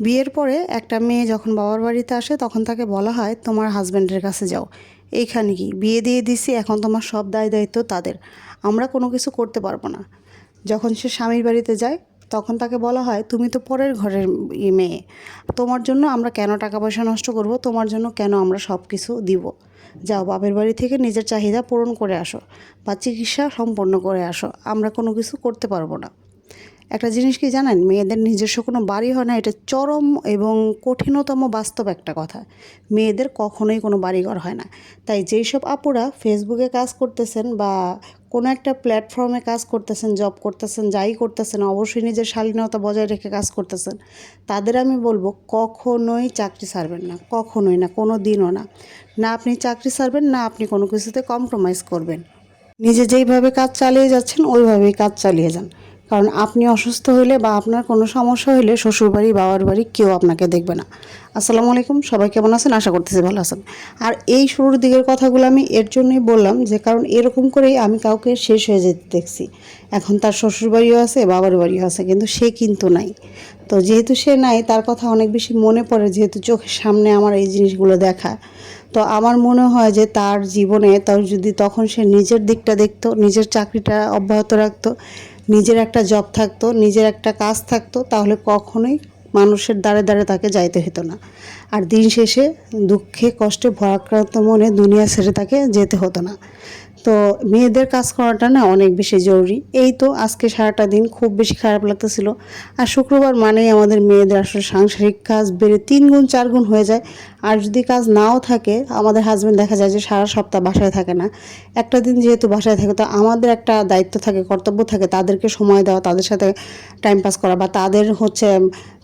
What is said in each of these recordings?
বিয়ের পরে একটা মেয়ে যখন বাবার বাড়িতে আসে, তখন তাকে বলা হয়, তোমার হাজব্যান্ডের কাছে যাও। এইখানে কি? বিয়ে দিয়ে দিছি, এখন তোমার সব দায় দায়িত্ব তাদের। আমরা কোনো কিছু করতে পারব না। যখন সে স্বামীর বাড়িতে যায়, তখন তাকে বলা হয়, তুমি তো পরের ঘরের মেয়ে। তোমার জন্য আমরা কেন টাকা পয়সা নষ্ট করব? তোমার জন্য কেন আমরা সব কিছু দিব? যাও, বাপের বাড়ি থেকে নিজের চাহিদা পূরণ করে আসো বা চিকিৎসা সম্পন্ন করে আসো। আমরা কোনো কিছু করতে পারব না। একটা জিনিস কি জানেন? মেয়েদের নিজস্ব কোনো বাড়ি হয় না, এটা চরম এবং কঠিনতম বাস্তব একটা কথা। মেয়েদের কখনোই কোনো বাড়িঘর হয় না। তাই যেই সব আপুরা ফেসবুকে কাজ করতেছেন বা কোনো একটা প্ল্যাটফর্মে কাজ করতেছেন, জব করতেছেন, যাই করতেছেন, অবশ্যই নিজের শালীনতা বজায় রেখে কাজ করতেছেন, তাদের আমি বলব কখনোই চাকরি ছাড়বেন না, কখনোই না, কোনো দিনও না। না আপনি চাকরি ছাড়বেন, না আপনি কোনো কিছুতে কম্প্রোমাইজ করবেন। নিজে যেইভাবে কাজ চালিয়ে যাচ্ছেন, ওইভাবেই কাজ চালিয়ে যান। কারণ আপনি অসুস্থ হইলে বা আপনার কোনো সমস্যা হইলে শ্বশুরবাড়ি বাবার বাড়ি কেউ আপনাকে দেখবে না। আসসালামু আলাইকুম, সবাই কেমন আছেন? আশা করতেছি ভালো আছেন। আর এই শুরুর দিকের কথাগুলো আমি এর জন্যই বললাম যে, কারণ এরকম করেই আমি কাউকে শেষ হয়ে যেতে দেখছি। এখন তার শ্বশুরবাড়িও আছে বাবার বাড়িও আছে, কিন্তু সে কিন্তু নাই। তো যেহেতু সে নাই, তার কথা অনেক বেশি মনে পড়ে যেহেতু চোখের সামনে আমার এই জিনিসগুলো দেখা। তো আমার মনে হয় যে, তার জীবনে তার যদি তখন সে নিজের দিকটা দেখতো, নিজের চাকরিটা অব্যাহত রাখতো নিজের একটা জব থাকতো, নিজের একটা কাজ থাকতো, তাহলে কখনোই মানুষের দ্বারে দ্বারে তাকে যাইতে হতো না। আর দিন শেষে দুঃখে কষ্টে ভরাক্রান্ত মনে দুনিয়া ছেড়ে তাকে যেতে হতো না। তো মেয়েদের কাজ করাটা না অনেক বেশি জরুরি। এই তো আজকে সারাটা দিন খুব বেশি খারাপ লাগতেছিল। আর শুক্রবার মানেই আমাদের মেয়েদের আসলে সাংসারিক কাজ বেড়ে তিন গুণ, চার গুণ হয়ে যায়। আর যদি কাজ নাও থাকে, আমাদের হাজব্যান্ড দেখা যায় যে সারা সপ্তাহ বাসায় থাকে না। একটা দিন যেহেতু বাসায় থাকে, তো আমাদের একটা দায়িত্ব থাকে, কর্তব্য থাকে তাদেরকে সময় দেওয়া, তাদের সাথে টাইম পাস করা বা তাদের হচ্ছে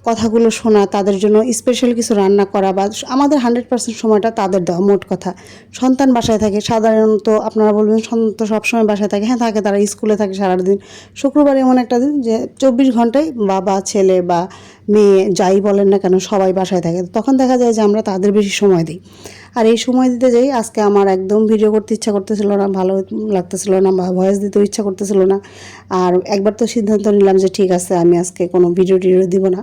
কথাগুলো শোনা, তাদের জন্য স্পেশাল কিছু রান্না করা বা আমাদের হান্ড্রেড পার্সেন্ট সময়টা তাদের দেওয়া, মোট কথা। সন্তান বাসায় থাকে, সাধারণত আপনারা বলবেন সন্তান তো সবসময় বাসায় থাকে হ্যাঁ থাকে, তারা স্কুলে থাকে সারাদিন। শুক্রবার এমন একটা দিন যে চব্বিশ ঘন্টায় বাবা, ছেলে বা মেয়ে যাই বলেন না কেন, সবাই বাসায় থাকে। তখন দেখা যায় যে আমরা তাদের বেশি সময় দিই। আর এই সময় দিতে যাই, আজকে আমার একদম ভিডিও করতে ইচ্ছা করতেছিল না, ভালো লাগতেছিল না, বা ভয়েস দিতেও ইচ্ছা করতেছিল না। আর একবার তো সিদ্ধান্ত নিলাম যে ঠিক আছে, আমি আজকে কোনো ভিডিও টিডিও দিব না।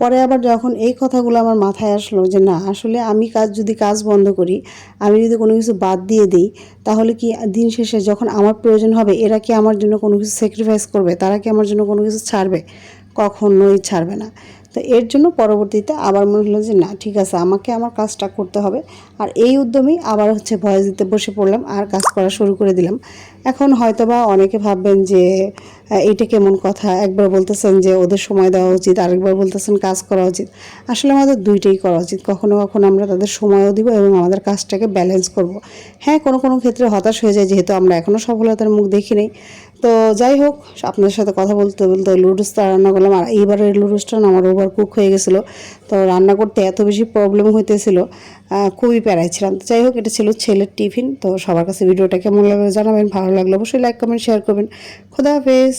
পরে আবার যখন এই কথাগুলো আমার মাথায় আসলো যে না, আসলে আমি কাজ, যদি কাজ বন্ধ করি, আমি যদি কোনো কিছু বাদ দিয়ে দিই, তাহলে কি দিন শেষে যখন আমার প্রয়োজন হবে, এরা কি আমার জন্য কোনো কিছু স্যাক্রিফাইস করবে? তারা কি আমার জন্য কোনো কিছু ছাড়বে? কখনোই ছাড়বে না। তো এর জন্য পরবর্তীতে আবার মনে হলো যে, না, ঠিক আছে, আমাকে আমার কাজটা করতে হবে। আর এই উদ্যমেই আবার হচ্ছে ভয়েস দিতে বসে পড়লাম আর কাজ করা শুরু করে দিলাম। এখন হয়তোবা অনেকে ভাববেন যে এইটা কেমন কথা? একবার বলতেছেন যে, ওদের সময় দেওয়া উচিত। আরেকবার বলতেছেন, কাজ করা উচিত। আসলে আমাদের দুইটাই করা উচিত। কখনো কখনো আমরা তাদের সময়ও দিব এবং আমাদের কাজটাকে ব্যালেন্স করব। হ্যাঁ কোনো কোনো ক্ষেত্রে হতাশ হয়ে যায়, যেহেতু আমরা এখনও সফলতার মুখ দেখি নেই। তো যাই হোক আপনাদের সাথে কথা বলতে বলতে লুডুসটা রান্না করলাম। আর এইবারের লুডুসটা আমার ওভার কুক হয়ে গেছিল। তো রান্না করতে এত বেশি প্রবলেম হইতেছিল। খুবই প্যারায় ছিলাম। তো যাই হোক, এটা ছিল ছেলের টিফিন। তো সবার কাছে ভিডিওটা কেমন লাগল জানাবেন, ভালো লাগল অবশ্যই লাইক কমেন্ট শেয়ার করবেন। খোদা হাফেজ।